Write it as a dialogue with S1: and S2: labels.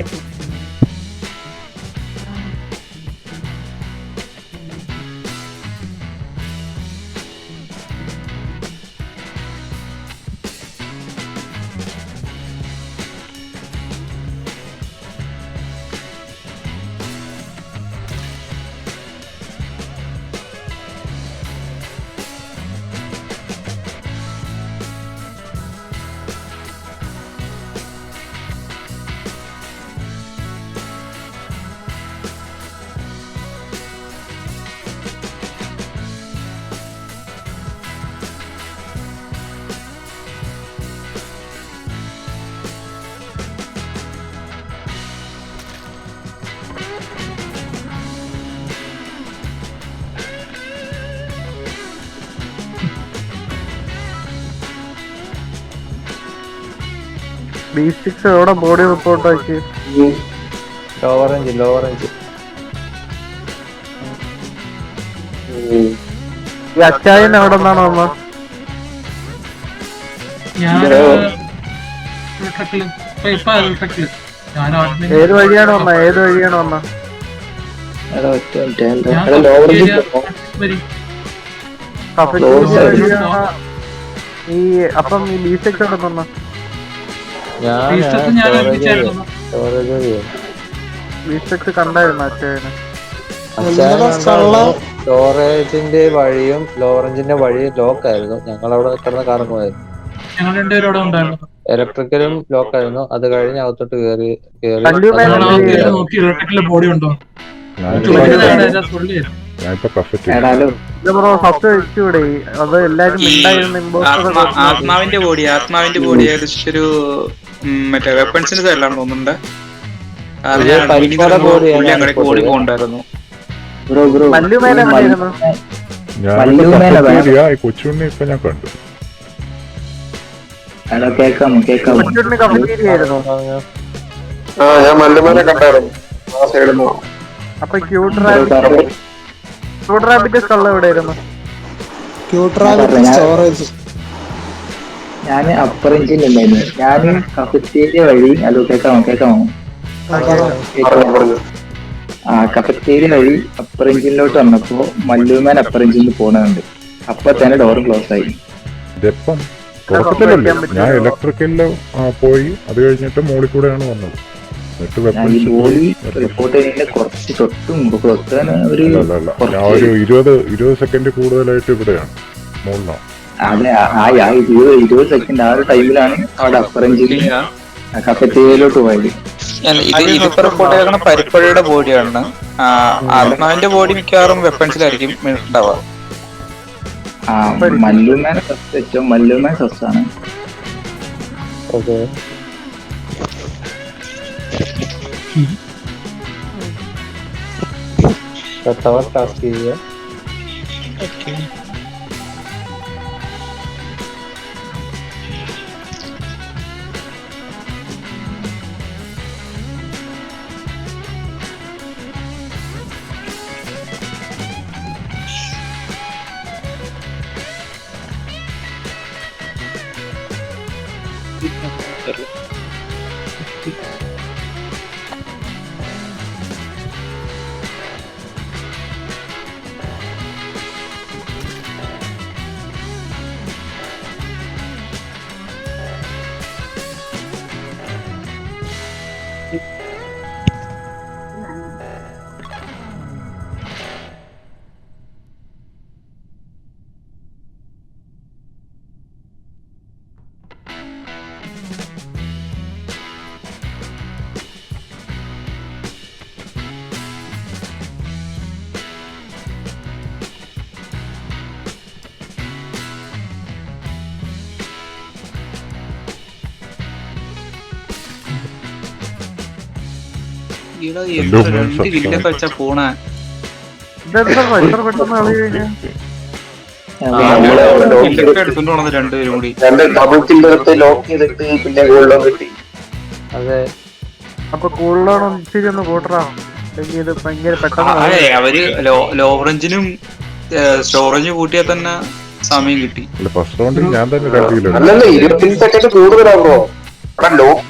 S1: Aqui. B six എവിടെ body report ആക്കി?
S2: Lower range lower range
S1: ഈ അച്ചായൻ എവിടെ നിന്നാണ്
S3: admin-
S1: ഏത് വഴിയാണ് വന്ന? ഏത് വഴിയാണ് വന്ന? ഈ അപ്പം ഈ ബി സിക്സ് എവിടെ നിന്ന്
S2: സ്റ്റോറേജിന്റെ വഴിയും ലോറഞ്ചിന്റെ വഴിയും ലോക്ക് ആയിരുന്നു. ഞങ്ങൾ അവിടെ കിടന്ന് കറങ്ങുമായിരുന്നു ഇലക്ട്രിക്കലും ലോക്ക് ആയിരുന്നു. അത് കഴിഞ്ഞ് അകത്തോട്ട്
S3: കേറി ബോഡി ഉണ്ടോ?
S1: ഇമ്പോസ്റ്റർ
S4: ആത്മാവിന്റെ ബോഡി ആത്മാവിന്റെ ബോഡി ഏകദേശം ഒരു മറ്റേ വെപ്പൺസിന്റെ സൈഡിലാണ് തോന്നുന്നുണ്ട്. ഞാൻ അങ്ങോട്ടേക്ക് ഓടി പോകണ്ടായിരുന്നു.
S5: കൊച്ചുണ്ണി ഇപ്പൊ കണ്ടു.
S6: ഹലോ കേക്കാമോ കേക്കാമോ
S7: ആ ഞാൻ മല്ലുമേനെ കണ്ടായിരുന്നു. ആ സൈഡിൽ നിന്ന്
S1: അപ്പൊ ക്യൂട്ട് റാബിറ്റ് ക്യൂട്ട് റാബിറ്റ് സ്കള്ള എവിടെയായിരുന്നു?
S6: സ്റ്റോറേജ് ഞാൻ അപ്പർ എഞ്ചിൻ ഉണ്ടായിരുന്നു ഞാൻ കഫറ്റേരിയ വഴി ഹലോ കേക്കാമോ കേക്കാമോ? ആ കഫറ്റേരിയ വഴി അപ്പർ എഞ്ചിനിലോട്ട് വന്നപ്പോ മല്ലുമാൻ അപ്പർ എഞ്ചിനിൽ പോണുണ്ട്. അപ്പൊ തന്നെ ഡോർ ക്ലോസ് ആയി.
S5: തുടക്കത്തിലല്ലേ ഞാൻ ഇലക്ട്രിക്കലിൽ പോയി അത് കഴിഞ്ഞിട്ട് മുകളിൽ കൂടെയാണ് വന്നത്.
S6: ഒരു
S5: ഇരുപത് ഇരുപത് സെക്കൻഡ് കൂടുതലായിട്ട് ഇവിടെയാണ് മുകളിലാണ്
S6: അതെ ആ ഇരുപത് ഇരുപത് സെക്കൻഡ് ആ ഒരു ടൈമിലാണ് അവിടെ അപ്പർ എഞ്ചിനിൽ കഫറ്റേരിയയിലോട്ട് പോയത്.
S4: അല്ല, ഇത് ഇതിപ്പോ റിപ്പോർട്ട് ചെയ്തേക്കണ പരിപ്പഴയുടെ ബോഡിയാണ്. അർണാവിന്റെ ആത്മാവിന്റെ ബോഡി മിക്കവാറും വെപ്പൺസിലായിരിക്കും ഉണ്ടാവുക.
S6: മല്ലുമാൻ മല്ലുമാൻ ആണ്.
S2: ഓക്കെ. ടാസ്ക് ചെയ്യുക
S5: Thank
S4: you. രണ്ട് വില്ല കളിച്ച പോണേ.
S1: ഇതെത്ര പെട്ടെന്ന് കളി കഴിഞ്ഞാ?
S7: രണ്ട് ഡബിൾ ലോക്ക് ചെയ്തിട്ട് പിന്നെ ഗോൾഡും കിട്ടി.
S2: അതെ.
S1: അപ്പൊ കൂടുതലോണം ഇച്ചിരി ഒന്ന് കൂട്ടറാ അല്ലെങ്കിൽ ഇത് ഭയങ്കര പെട്ടെന്ന്
S4: അവർ ലോ അവർ സ്റ്റോറേജ് കൂട്ടിയാൽ തന്നെ സമയം കിട്ടി.
S5: ഫസ്റ്റ് റൗണ്ടിൽ ഞാൻ തന്നെ
S7: അല്ലല്ല ഇരുപത്തിയഞ്ച് സെക്കൻഡ് കൂടുതലാ ബ്രോ അവിടെ ലോക്ക്